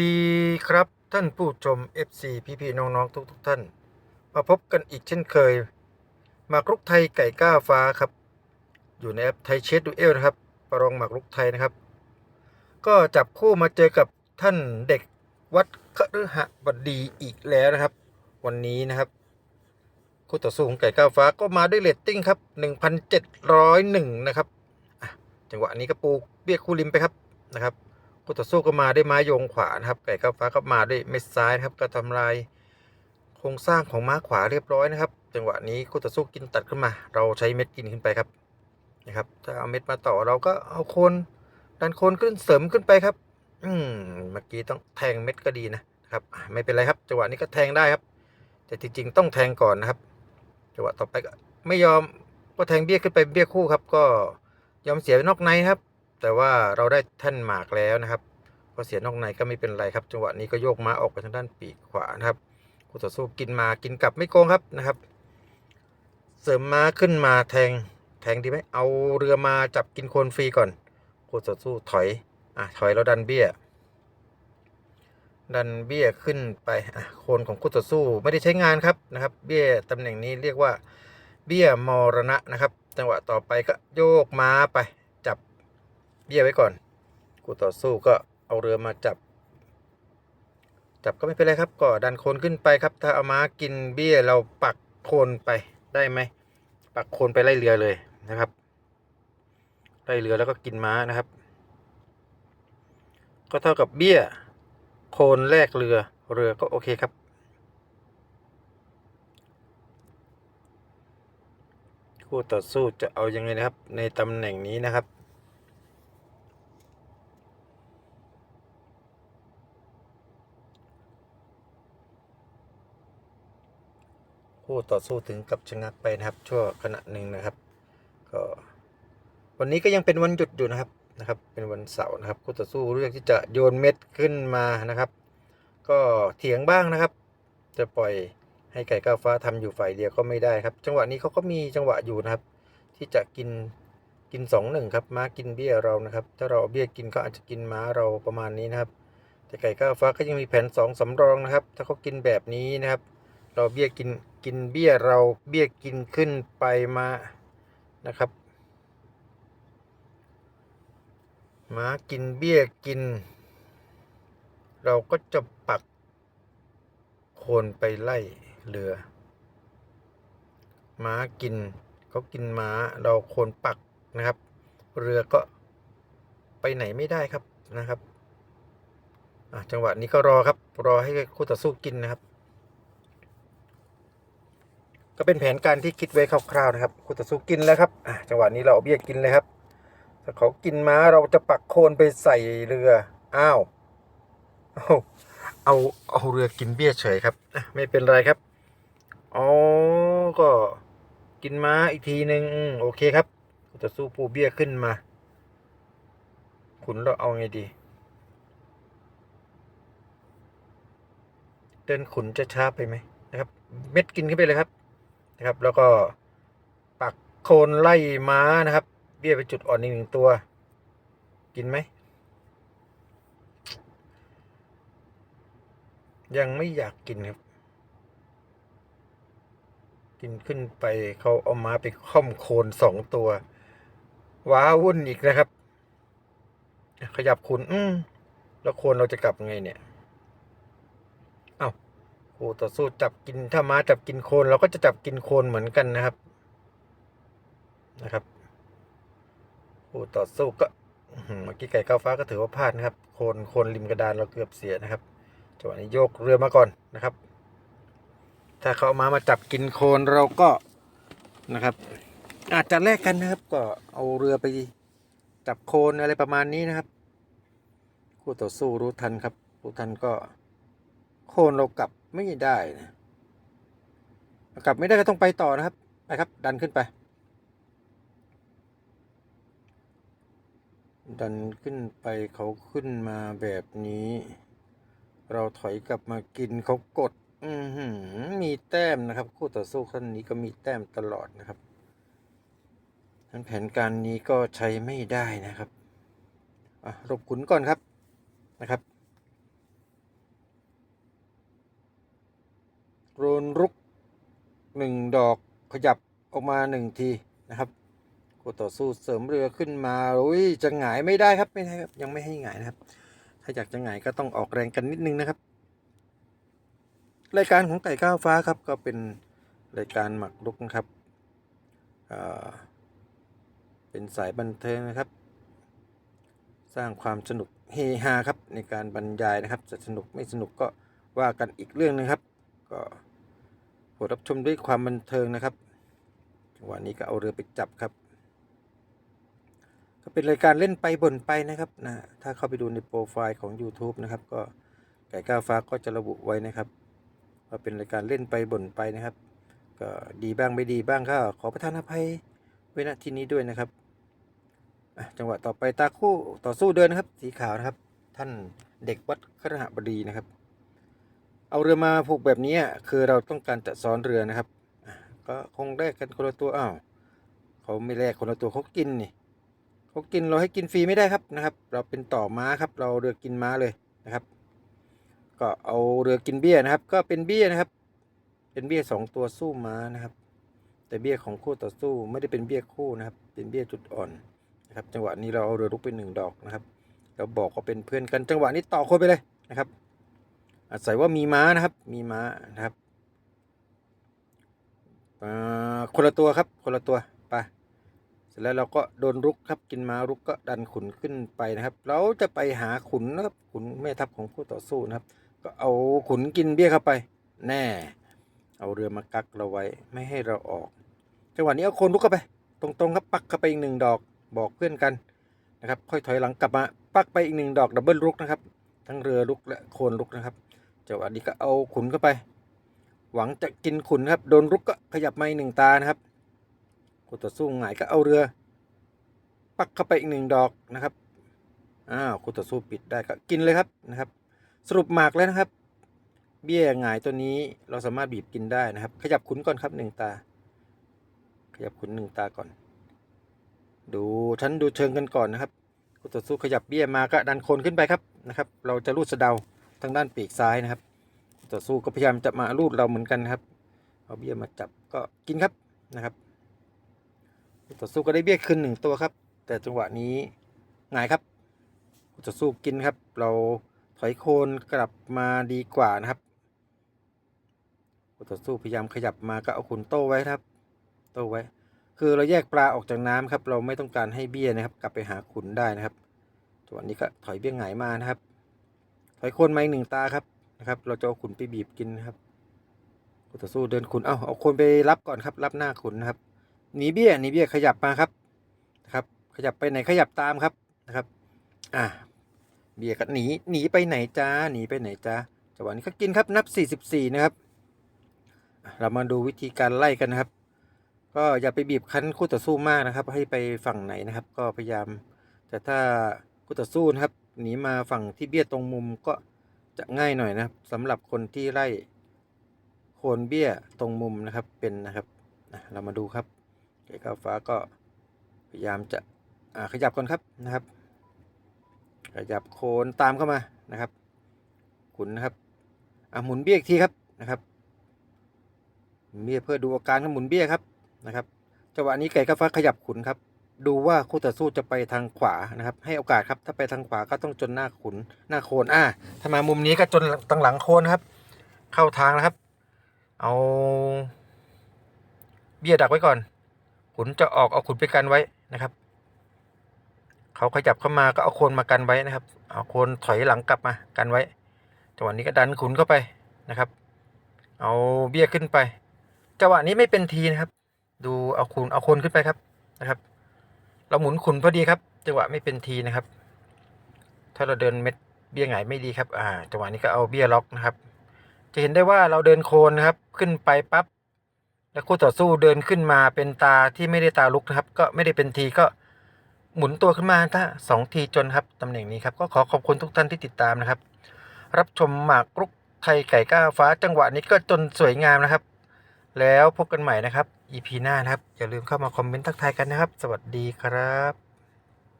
ดีครับท่านผู้ชม FC พี่พี่ๆน้องๆทุกๆท่าน มาพบกันอีกเช่นเคย หมากรุกไทยไก่ก้าฟ้าครับ อยู่ในแอปไทยเชดดูเอลนะครับประรองหมากรุกไทยนะครับ ก็จับคู่มาเจอกับท่านเด็กวัดคฤหบดีอีกแล้วนะครับ วันนี้นะครับ คู่ต่อสู้ของไก่ก้าวฟ้าก็มาด้วยเรตติ้งครับ 1,701 นะครับอะจังหวะนี้ก็ปูเบี้ยคู่ริมไปครับนะครับ คู่ต่อสู้ก็มาด้วยไม้โยงขวานะครับ ไก่ก้าฟ้าก็มาด้วยเม็ดซ้ายนะครับ ก็ทำลายโครงสร้างของม้าขวาเรียบร้อยนะครับ จังหวะนี้คู่ต่อสู้กินตัดขึ้นมา เราใช้เม็ดกินขึ้นไปครับนะครับ ถ้าเอาเม็ดมาต่อเราก็เอาโคนดันโคนขึ้นเสริมขึ้นไปครับ อืมเมื่อกี้ต้องแทงเม็ดก็ดีนะครับ ไม่เป็นไรครับ จังหวะนี้ก็แทงได้ครับ แต่จริงๆต้องแทงก่อนนะครับ จังหวะต่อไปก็ไม่ยอมก็แทงเบี้ยขึ้นไปเบี้ยคู่ครับ ก็ยอมเสียนอกในครับ แต่ว่าเราได้แท่านหมากแล้วนะครับพอเสียนอกในก็ไม่เป็นไรครับ จังหวะนี้ก็โยกม้าออกไปทางด้านปีกขวานะครับคู่ต่อสู้กินมากินกลับไม่โกงครับนะครับ เสริมม้าขึ้นมาแทงแทงดีไหมเอาเรือมาจับกินโคนฟรีก่อนคู่ต่อสู้ถอยอะถอยแล้วดันเบี้ย ดันเบี้ยขึ้นไปอะโคนของคู่ต่อสู้ไม่ได้ใช้งานครับนะครับ เบี้ยตำแหน่งนี้เรียกว่าเบี้ยมรณะนะครับ จังหวะต่อไปก็โยกม้าไป เบี้ยไว้ก่อนคู่ต่อสู้ก็เอาเรือมาจับ จับก็ไม่เป็นไรครับก็ดันโคนขึ้นไปครับ ถ้าเอาม้ากินเบี้ยเราปักโคนไปได้ไหมปักโคนไปไล่เรือเลยนะครับไล่เรือแล้วก็กินม้านะครับ ก็เท่ากับเบี้ย โคนแรกเรือเรือก็โอเคครับ คู่ต่อสู้จะเอายังไงนะครับ ในตำแหน่งนี้นะครับ คู่ต่อสู้ถึงกับชะงักไปนะครับ ชั่วขณะหนึ่งนะครับ ก็วันนี้ก็ยังเป็นวันหยุดอยู่นะครับนะครับ เป็นวันเสาร์นะครับ คู่ต่อสู้เลือกที่จะโยนเม็ดขึ้นมานะครับ ก็เถียงบ้างนะครับ จะปล่อยให้ไก่ก้าวฟ้าทำอยู่ฝ่ายเดียวก็ไม่ได้ครับ จังหวะนี้เขาก็มีจังหวะอยู่นะครับ ที่จะกินกินสองหนึ่งครับม้ากินเบี้ยเรานะครับ ถ้าเราเอาเบี้ยกินก็อาจจะกินม้าเราประมาณนี้นะครับ แต่ไก่ก้าวฟ้าก็ยังมีแผนสองสำรองนะครับ ถ้าเขากินแบบนี้นะครับ เราเบี้ยกินกินเบี้ยเราเบี้ยกินขึ้นไปมานะครับหมากินเบี้ยกิน เราก็จะปักโคนไปไล่เรือหมากินเขากินหมาเราโคนปักนะครับ เรือก็ไปไหนไม่ได้ครับนะครับจังหวะนี้ก็รอครับ รอให้คู่ต่อสู้กินนะครับ ก็เป็นแผนการที่คิดไว้คร่าวๆนะครับคู่ต่อสู้กินแล้วครับจังหวะนี้เราเอาเบี้ยกินเลยครับถ้าเขากินม้าเราจะปักโคนไปใส่เรืออ้าวเอาเอาเอาเรือกินเบี้ยเฉยครับไม่เป็นไรครับอ๋อก็กินม้าอีกทีหนึ่งโอเคครับจะสู้ปูเบี้ยขึ้นมา ขุนเราเอาไงดี เดินขุนจะช้าไปไหมนะครับ เม็ดกินขึ้นไปเลยครับ นะครับ แล้วก็ปักโคนไล่ม้านะครับ เบี้ยไปจุดอ่อนอีกหนึ่งตัว กินไหม ยังไม่อยากกินครับ กินขึ้นไปเขาเอาม้าไปค่อมโคนสองตัว ว้าวุ่นอีกนะครับ ขยับคุณ อืมแล้วโคนเราจะกลับไงเนี่ย คู่ต่อสู้จับกินถ้าม้าจับกินโคนเราก็จะจับกินโคนเหมือนกันนะครับนะครับคู่ต่อสู้ก็เมื่อกี้ไก่ก้าวฟ้าก็ถือว่าพลาดนะครับ โคนโคนริมกระดานเราเกือบเสียนะครับจังหวะนี้โยกเรือมาก่อนนะครับ ถ้าเขาเอามามาจับกินโคนเราก็นะครับ อาจจะแลกกันนะครับ ก็เอาเรือไปจับโคนอะไรประมาณนี้นะครับ คู่ต่อสู้รู้ทันครับรู้ทันก็ โคนเรากลับไม่ได้นะกลับไม่ได้ก็ต้องไปต่อนะครับ ไปครับ ดันขึ้นไป ดันขึ้นไปเขาขึ้นมาแบบนี้ เราถอยกลับมากินเขากด อืมีแต้มนะครับ คู่ต่อสู้ท่านนี้ก็มีแต้มตลอดนะครับทั้นแผนการนี้ก็ใช้ไม่ได้นะครับอะรบขุนก่อนครับนะครับ โรนรุกหนึ่งดอกขยับออกมาหนึ่งทีนะครับคู่ต่อสู้เสริมเรือขึ้นมาอุ้ยจะหงายไม่ได้ครับไม่ได้ครับยังไม่ให้หงายนะครับ ถ้าอยากจะหงายก็ต้องออกแรงกันนิดนึงนะครับ รายการของไก่ก้าวฟ้าครับก็เป็นรายการหมักลุกนะครับเป็นสายบันเทิงนะครับ สร้างความสนุกเฮฮาครับในการบรรยายนะครับ จะสนุกไม่สนุกก็ว่ากันอีกเรื่องนึงครับ ก็ โปรดรับชมด้วยความบันเทิงนะครับจังหวะนี้ก็เอาเรือไปจับครับ ก็เป็นรายการเล่นไปบ่นไปนะครับนะถ้าเข้าไปดูในโปรไฟล์ของ YouTube นะครับ ก็ไก่ก้าวฟ้าก็จะระบุไว้นะครับว่าเป็นรายการเล่นไปบ่นไปนะครับ ก็ดีบ้างไม่ดีบ้างก็ขอประทานอภัยไว้ณที่นี้ด้วยนะครับจังหวะต่อไปตาคู่ต่อสู้เดินนะครับ สีขาวนะครับ ท่านเด็กวัดครหบดีนะครับ เอาเรือมาผูกแบบนี้คือเราต้องการจะซ้อนเรือนะครับก็คงแลกกันคนละตัวอ้าวเขาไม่แลกคนละตัวเขากินนี่เขากินเราให้กินฟรีไม่ได้ครับนะครับ เราเป็นต่อม้าครับ เราเรือกินม้าเลยนะครับ ก็เอาเรือกินเบี้ยนะครับ ก็เป็นเบี้ยนะครับ เป็นเบี้ยสองตัวสู้ม้านะครับ แต่เบี้ยของคู่ต่อสู้ไม่ได้เป็นเบี้ยคู่นะครับ เป็นเบี้ยจุดอ่อนนะครับ จังหวะนี้เราเอาเรือลุกไปหนึ่งดอกนะครับเราบอกว่าเป็นเพื่อนกันจังหวะนี้ต่อคนไปเลยนะครับ อาศัยว่ามีม้านะครับ มีม้านะครับอ่าคนละตัวครับคนละตัวไปเสร็จแล้วเราก็โดนรุกครับกินม้ารุกก็ดันขุนขึ้นไปนะครับ เราจะไปหาขุนนะครับขุนแม่ทัพของคู่ต่อสู้นะครับ ก็เอาขุนกินเบี้ยเข้าไป แน่ เอาเรือมากักเราไว้ไม่ให้เราออกจังหวะนี้เอาโคนลุกเข้าไป ตรงๆครับปักเข้าไปอีกหนึ่งดอกบอกเพื่อนกันนะครับ ค่อยถอยหลังกลับมาปักไปอีกหนึ่งดอกดับเบิลลุกนะครับ ทั้งเรือลุกและโคนลุกนะครับ จังหวะนี้ก็เอาขุนเข้าไป หวังจะกินขุนครับ โดนลุกก็ขยับมาอีกหนึ่งตานะครับคู่ต่อสู้หงายก็เอาเรือ ปักเข้าไปอีกหนึ่งดอกนะครับอ้าวคู่ต่อสู้ปิดได้ก็กินเลยครับนะครับ สรุปหมากแล้วนะครับ เบี้ยหงายตัวนี้เราสามารถบีบกินได้นะครับ ขยับขุนก่อนครับหนึ่งตา ขยับขุนหนึ่งตาก่อน ดูชั้นดูเชิงกันก่อนนะครับคู่ต่อสู้ขยับเบี้ยมาก็ดันโคนขึ้นไปครับนะครับ เราจะรูดสะเดา ทางด้านปีกซ้ายนะครับ ต่อสู้ก็พยายามจะมารูดเราเหมือนกันครับ เอาเบี้ยมาจับก็กินครับนะครับ ต่อสู้ก็ได้เบี้ยคืนหนึ่งตัวครับ แต่จังหวะนี้หงายครับต่อสู้กินครับ เราถอยโคนกลับมาดีกว่านะครับต่อสู้พยายามขยับมาก็เอาขุนโต้ไว้ครับ โต้ไว้ คือเราแยกปลาออกจากน้ำครับ เราไม่ต้องการให้เบี้ยนะครับ กลับไปหาขุนได้นะครับจังหวะนี้ก็ถอยเบี้ยหงายมานะครับ ถอยโคนมาอีกหนึ่งตาครับนะครับ เราจะเอาขุนไปบีบกินครับคู่ต่อสู้เดินขุนเอาเอาโคนไปรับก่อนครับ รับหน้าขุนนะครับหนีเบี้ยหนีเบี้ยขยับมาครับนะครับ ขยับไปไหนขยับตามครับนะครับ อ่าเบียร์ก็หนีหนีไปไหนจ้าหนีไปไหนจ้าจังหวะนี้ก็กินครับนับ 44 นะครับ เรามาดูวิธีการไล่กันนะครับ ก็อย่าไปบีบคั้นคู่ต่อสู้มากนะครับ ให้ไปฝั่งไหนนะครับ ก็พยายามแต่ถ้าคู่ต่อสู้นะครับ หนีมาฝั่งที่เบี้ยตรงมุมก็จะง่ายหน่อยนะครับสำหรับคนที่ไล่โคนเบี้ยตรงมุมนะครับเป็นนะครับเรามาดูครับเก๋ก้าวฟ้าก็พยายามจะขยับก่อนครับนะครับ ขยับโคนตามเข้ามานะครับขุนนะครับหมุนเบี้ยอีกทีครับนะครับเบี้ยเพื่อดูอาการของหมุนเบี้ยครับนะครับจังหวะนี้ไก่ก้าวฟ้าขยับขุนครับ ดูว่าคู่ต่อสู้จะไปทางขวานะครับ ให้โอกาสครับถ้าไปทางขวาก็ต้องจนหน้าขุนหน้าโคนอะถ้ามามุมนี้ก็จนตังหลังโคนครับ เข้าทางนะครับ เอา เบี้ยดักไว้ก่อน ขุนจะออกเอาขุนไปกันไว้นะครับ เขาขยับเข้ามาก็เอาโคนมากันไว้นะครับ เอาโคนถอยหลังกลับมากันไว้จังหวะนี้ก็ดันขุนเข้าไปนะครับ เอาเบี้ยขึ้นไปจังหวะนี้ไม่เป็นทีนะครับ ดูเอาขุนเอาโคนขึ้นไปครับนะครับ เราหมุนขุนพอดีครับ จังหวะไม่เป็นทีนะครับ ถ้าเราเดินเม็ดเบี้ยหงายไม่ดีครับ อ่า จังหวะนี้ก็เอาเบี้ยล็อกนะครับ จะเห็นได้ว่าเราเดินโคนนะครับ ขึ้นไปปั๊บ แล้วคู่ต่อสู้เดินขึ้นมาเป็นตาที่ไม่ได้ตาลุกนะครับ ก็ไม่ได้เป็นทีก็หมุนตัวขึ้นมาถ้าสองทีจนครับตำแหน่งนี้ครับ ก็ขอขอบคุณทุกท่านที่ติดตามนะครับ รับชมหมากรุกไทยไก่ก้าฟ้าจังหวะนี้ก็จนสวยงามนะครับ แล้วพบกันใหม่นะครับ EP หน้านะครับ อย่าลืมเข้ามาคอมเมนต์ทักทายกันนะครับ สวัสดีครับ